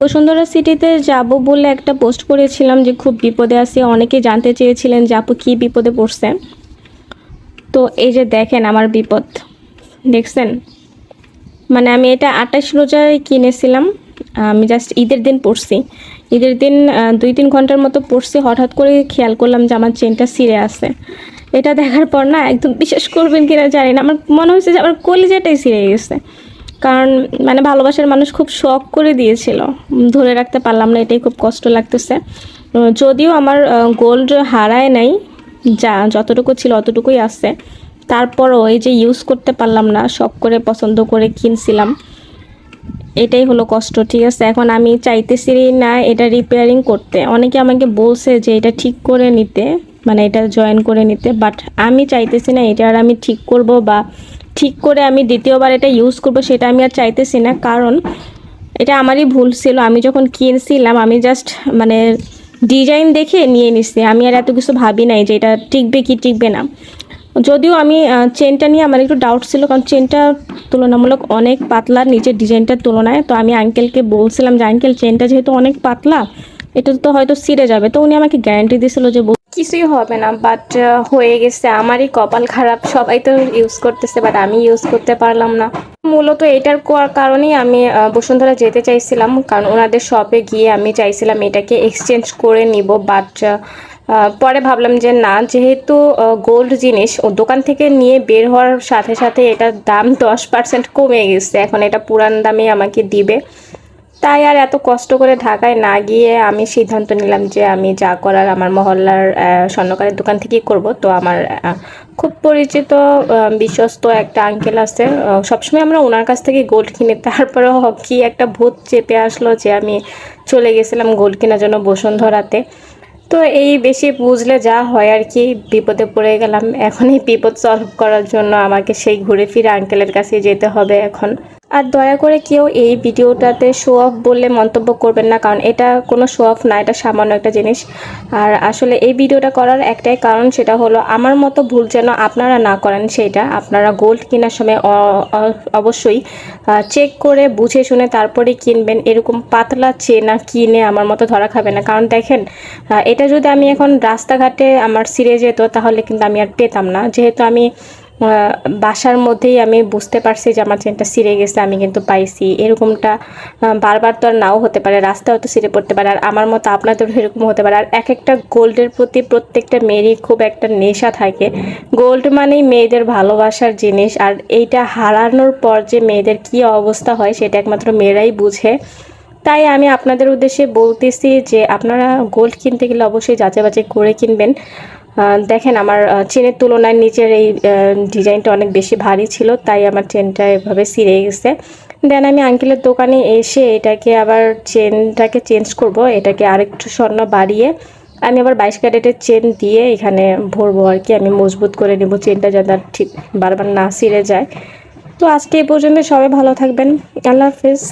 বসুন্ধরা সিটিতে যাব বলে একটা পোস্ট করেছিলাম যে খুব বিপদে আছি। অনেকে জানতে চেয়েছিলেন যে আপু কী বিপদে পড়ছে। তো এই যে দেখেন আমার বিপদ। দেখছেন? মানে আমি এটা আটাশ রোজায় কিনেছিলাম। আমি জাস্ট ঈদের দিন পড়ছি। ঈদের দিন দুই তিন ঘণ্টার মতো পড়ছি। হঠাৎ করে খেয়াল করলাম যে আমার চেনটা সিরে আছে। এটা দেখার পর না একদম বিশ্বাস করবেন কিনা জানি না। আমার মনে হয়েছে যে আমার কলিজাটাই সিরে গেছে। কারণ মানে ভালোবাসার মানুষ খুব শখ করে দিয়েছিল। ধরে রাখতে পারলাম না, এটাই খুব কষ্ট লাগতেছে। যদিও আমার গোল্ড হারায় নাই, যা, যতটুকু ছিল অতটুকুই আছে। তারপরও এই যে ইউজ করতে পারলাম না, শখ করে, পছন্দ করে কিনছিলাম, এটাই হলো কষ্ট, ঠিক আছে? এখন আমি চাইতেছি না এটা রিপেয়ারিং করতে। অনেকে আমাকে বলছে যে এটা ঠিক করে নিতে মানে এটা জয়েন করে নিতে বাট আমি চাইতেছি না এটা আর আমি ঠিক করব বা ঠিক করে আমি দ্বিতীয়বার এটা ইউজ করব সেটা আমি আর চাইতেছি না। কারণ এটা আমারই ভুল ছিল। আমি যখন কিনছিলাম, আমি জাস্ট মানে ডিজাইন দেখে নিয়ে নিছি। আমি আর এত কিছু ভাবি নাই যে এটা টিকবে কি টিকবে না। যদিও আমি চেনটা নিয়ে আমার একটু ডাউট ছিল, কারণ চেনটা তুলনামূলক অনেক পাতলা, নিচের ডিজাইনটার তুলনায়। তো আমি আঙ্কেলকে বলছিলাম যে আঙ্কেল চেনটা যেহেতু অনেক পাতলা এটা তো হয়তো সিরে যাবে। তো উনি আমাকে গ্যারান্টি দিয়েছিল যে কিছুই হবে না বাট হয়ে গেছে। আমারই কপাল খারাপ, সবাই তো ইউজ করতেছে বাট আমি ইউজ করতে পারলাম না। মূলত এটার কারণেই আমি বসুন্ধরা যেতে চাইছিলাম, কারণ ওনাদের শপে গিয়ে আমি চাইছিলাম এটাকে এক্সচেঞ্জ করে নিব বাট পরে ভাবলাম যে না, যেহেতু গোল্ড জিনিস, ও দোকান থেকে নিয়ে বের হওয়ার সাথে সাথে এটার দাম দশ পার্সেন্ট কমে গেছে। এখন এটা পুরান দামে আমাকে দিবে। তাই আর এত কষ্ট করে ঢাকায় না গিয়ে আমি সিদ্ধান্ত নিলাম যে আমি যা করার আমার মহল্লার স্বর্ণকারের দোকান থেকেই করব। তো আমার খুব পরিচিত বিশ্বস্ত একটা আঙ্কেল আছে। সবসময় আমরা ওনার কাছ থেকে গোল্ড কিনি। তারপরেও কি একটা ভূত চেপে আসলো যে আমি চলে গেছিলাম গোল্ড কেনার জন্য বসুন্ধরাতে। তো এই বেশি বুঝলে যা হয় আর কি, বিপদে পড়ে গেলাম। এখন এই বিপদ সলভ করার জন্য আমাকে সেই ঘুরে ফিরে আঙ্কেলের কাছে যেতে হবে এখন। আর দয়া করে কেউ এই ভিডিওটাতে শো অফ বললে মন্তব্য করবেন না, কারণ এটা কোনো শো অফ না, এটা সামান্য একটা জিনিস। আর আসলে এই ভিডিওটা করার একটাই কারণ সেটা হলো, আমার মতো ভুল যেন আপনারা না করেন সেইটা আপনারা গোল্ড কেনার সময় অবশ্যই চেক করে বুঝে শুনে তারপরে কিনবেন। এরকম পাতলা চেনা কিনে আমার মতো ধরা খাবে না। কারণ দেখেন এটা যদি আমি এখন রাস্তাঘাটে আমার সিরে যেত, তাহলে কিন্তু আমি আর পেতাম না। যেহেতু আমি বাসার মধ্যেই আমি বুঝতে পারছি যে আমার চেনটা সিরে গেছে, আমি কিন্তু পাইছি। এরকমটা বারবার তো আর নাও হতে পারে, রাস্তাও তো সিরে পড়তে পারে, আর আমার মতো আপনাদেরও এরকম হতে পারে। আর এক একটা গোল্ডের প্রতি প্রত্যেকটা মেয়েরই খুব একটা নেশা থাকে। গোল্ড মানেই মেয়েদের ভালোবাসার জিনিস, আর এইটা হারানোর পর যে মেয়েদের কি অবস্থা হয় সেটা একমাত্র মেয়েরাই বুঝে। তাই আমি আপনাদের উদ্দেশ্যে বলতেছি যে আপনারা গোল্ড কিনতে গেলে অবশ্যই যাচাই বাছাই করে কিনবেন। দেখেন আমার চেনের তুলনায় নিচের এই ডিজাইনটা অনেক বেশি ভারী ছিল, তাই আমার চেনটা এভাবে সিরে গেছে। দেন আমি আঙ্কেলের দোকানে এসে এটাকে আবার চেনটাকে চেঞ্জ করব, এটাকে আরেকটু স্বর্ণ বাড়িয়ে আমি আবার বাইশ ক্যারেটের চেন দিয়ে এখানে ভরবো আর কি, আমি মজবুত করে নেব চেনটা যাতে ঠিক বারবার না সিরে যায়। তো আজকে এই পর্যন্ত সবাই ভালো থাকবেন, আল্লাহ হাফিজ।